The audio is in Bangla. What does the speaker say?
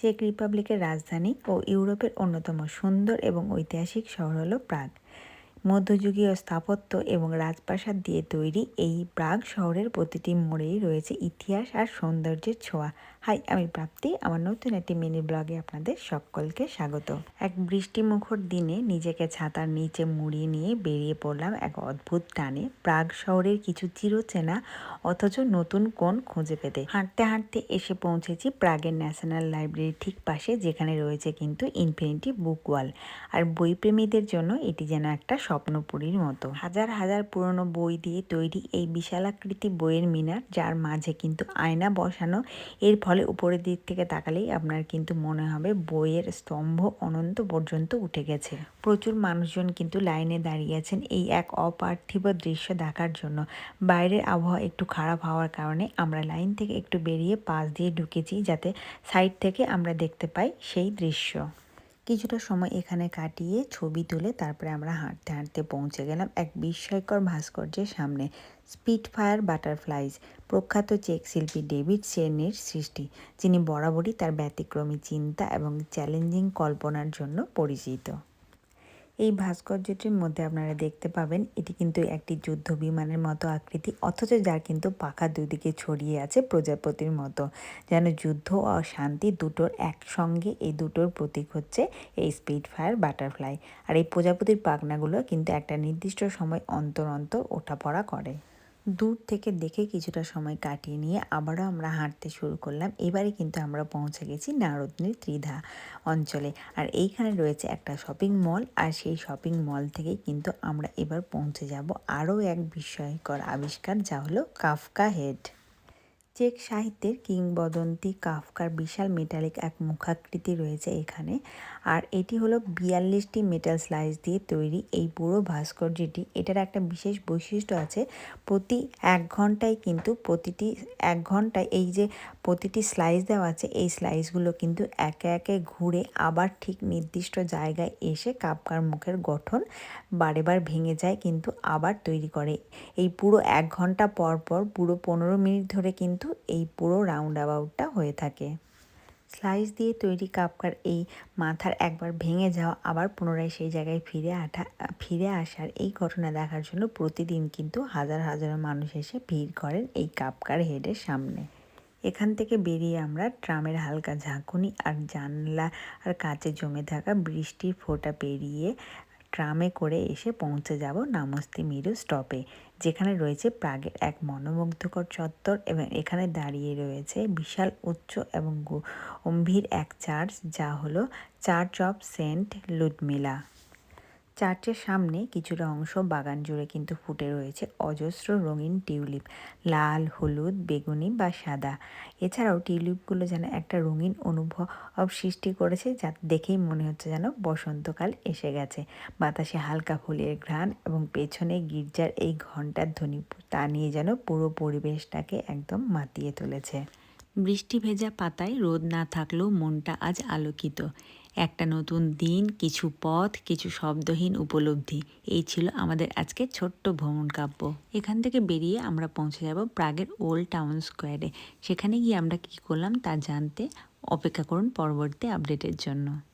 চেক রিপাবলিকের রাজধানী ও ইউরোপের অন্যতম সুন্দর এবং ঐতিহাসিক শহর হলো প্রাগ। মধ্যযুগীয় স্থাপত্য এবং রাজপ্রাসাদ দিয়ে তৈরি এই প্রাগ শহরের প্রতিটি মোড়েই রয়েছে ইতিহাস আর সৌন্দর্যের ছোঁয়া। হাই, আমি প্রাপ্তি। আমার নতুন একটি মিনি ব্লগে আপনাদের সকলকে স্বাগত। এক বৃষ্টিমুখর দিনে নিজেকে ছাতার নিচে মুড়িয়ে নিয়ে বেরিয়ে পড়লাম এক অদ্ভুত টানে। প্রাগ শহরের কিছু চিরচেনা অথচ নতুন কোণ খুঁজে পেতে। হাঁটতে হাঁটতে এসে পৌঁছেছি প্রাগের ন্যাশনাল লাইব্রেরির ঠিক পাশে যেখানে রয়েছে কিন্তু ইনফিনিটি বুক ওয়াল। আর বইপ্রেমীদের জন্য এটি যেন একটা স্বপ্নপুরীর মতো। হাজার হাজার পুরনো বই দিয়ে তৈরি এই বিশালাকৃতি বইয়ের মিনার, যার মাঝে কিন্তু আয়না বসানো, এর ফলে উপরের দিক থেকে তাকালেই আপনার কিন্তু মনে হবে বইয়ের স্তম্ভ অনন্ত পর্যন্ত উঠে গেছে। প্রচুর মানুষজন কিন্তু লাইনে দাঁড়িয়ে আছেন এই এক অপার্থিব দৃশ্য দেখার জন্য। বাইরের আবহাওয়া একটু খারাপ হওয়ার কারণে আমরা লাইন থেকে একটু বেরিয়ে পাশ দিয়ে ঢুকেছি, যাতে সাইড থেকে আমরা দেখতে পাই সেই দৃশ্য। কিছুটা সময় এখানে কাটিয়ে ছবি তুলে তারপরে আমরা হাঁটতে হাঁটতে পৌঁছে গেলাম এক বিস্ময়কর ভাস্কর্যের সামনে। স্পিড ফায়ার বাটারফ্লাইজ প্রখ্যাত চেক শিল্পী ডেভিড সেনের সৃষ্টি, যিনি বরাবরই তার ব্যতিক্রমী চিন্তা এবং চ্যালেঞ্জিং কল্পনার জন্য পরিচিত। এই ভাস্কর্যটির মধ্যে আপনারা দেখতে পাবেন, এটি কিন্তু একটি যুদ্ধ বিমানের মতো আকৃতি, অথচ যার কিন্তু পাখা দুদিকে ছড়িয়ে আছে প্রজাপতির মতো। যেন যুদ্ধ ও শান্তি দুটোর একসঙ্গে, এই দুটোর প্রতীক হচ্ছে এই স্পিড ফায়ার বাটারফ্লাই আর এই প্রজাপতির পাখনাগুলো কিন্তু একটা নির্দিষ্ট সময় অন্তর অন্তর ওঠা পড়া করে। দূর থেকে দেখে কিছুটা সময় কাটিয়ে নিয়ে আবারও আমরা হাঁটতে শুরু করলাম। এবারে কিন্তু আমরা পৌঁছে গেছি নারদনির ত্রিধা অঞ্চলে। আর এইখানে রয়েছে একটা শপিং মল আর সেই শপিং মল থেকে কিন্তু আমরা এবার পৌঁছে যাব আরও এক বিস্ময়কর আবিষ্কার, যা হলো কাফকা হেড চেক সাহিত্যের কিংবদন্তি কাফকার বিশাল মেটালিক এক মুখাকৃতি রয়েছে এখানে। আর এটি হলো বিয়াল্লিশটি মেটাল স্লাইস দিয়ে তৈরি এই পুরো ভাস্কর্যটি। এটার একটা বিশেষ বৈশিষ্ট্য আছে, প্রতি এক ঘন্টায় কিন্তু প্রতিটি, এক ঘন্টায় এই যে প্রতিটি স্লাইস দেওয়া আছে, এই স্লাইসগুলো কিন্তু একে একে ঘুরে আবার ঠিক নির্দিষ্ট জায়গায় এসে কাপকার মুখের গঠন বারে বার ভেঙে যায় কিন্তু আবার তৈরি করে। এই পুরো এক ঘণ্টা পর পর পুরো পনেরো মিনিট ধরে কিন্তু এই পুরো রাউন্ড অ্যাবাউটটা হয়ে থাকে। স্লাইস দিয়ে তৈরি কাপকার এই মাথার একবার ভেঙে যাওয়া, আবার পুনরায় সেই জায়গায় ফিরে আঠা, ফিরে আসার এই ঘটনা দেখার জন্য প্রতিদিন কিন্তু হাজার হাজার মানুষ এসে ভিড় করেন এই কাপকার হেডের সামনে। এখান থেকে বেরিয়ে আমরা ট্রামের হালকা ঝাঁকুনি আর জানলা আর কাছে জমে থাকা বৃষ্টির ফোঁটা পেরিয়ে ট্রামে করে এসে পৌঁছে যাব নামস্তি মিরু স্টপে, যেখানে রয়েছে প্রাগের এক মনোমুগ্ধকর চত্বর এবং এখানে দাঁড়িয়ে রয়েছে বিশাল উচ্চ এবং গম্ভীর এক চার্চ, যা হলো চার্চ অফ সেন্ট লুডমিলা। চার্চের সামনে কিছুটা অংশ বাগান জুড়ে কিন্তু ফুটে রয়েছে অজস্র রঙিন টিউলিপ। লাল, হলুদ, বেগুনি বা সাদা। এছাড়াও টিউলিপগুলো যেন একটা রঙিন অনুভব সৃষ্টি করেছে যা দেখেই মনে হচ্ছে যেন বসন্তকাল এসে গেছে। বাতাসে হালকা ফুলের ঘ্রাণ এবং পেছনে গির্জার এই ঘণ্টার ধ্বনি তা নিয়ে যেন পুরো পরিবেশটাকে একদম মাতিয়ে তুলেছে। বৃষ্টি ভেজা পাতায় রোদ না থাকলেও মনটা আজ আলোকিত। একটা নতুন দিন, কিছু পথ, কিছু শব্দহীন উপলব্ধি। এই ছিল আমাদের আজকে ছোট্ট ভ্রমণ কাব্য। এখান থেকে বেরিয়ে আমরা পৌঁছে যাব প্রাগের ওল্ড টাউন স্কোয়ারে। সেখানে গিয়ে আমরা কী করলাম তা জানতে অপেক্ষা করুন পরবর্তী আপডেটের জন্য।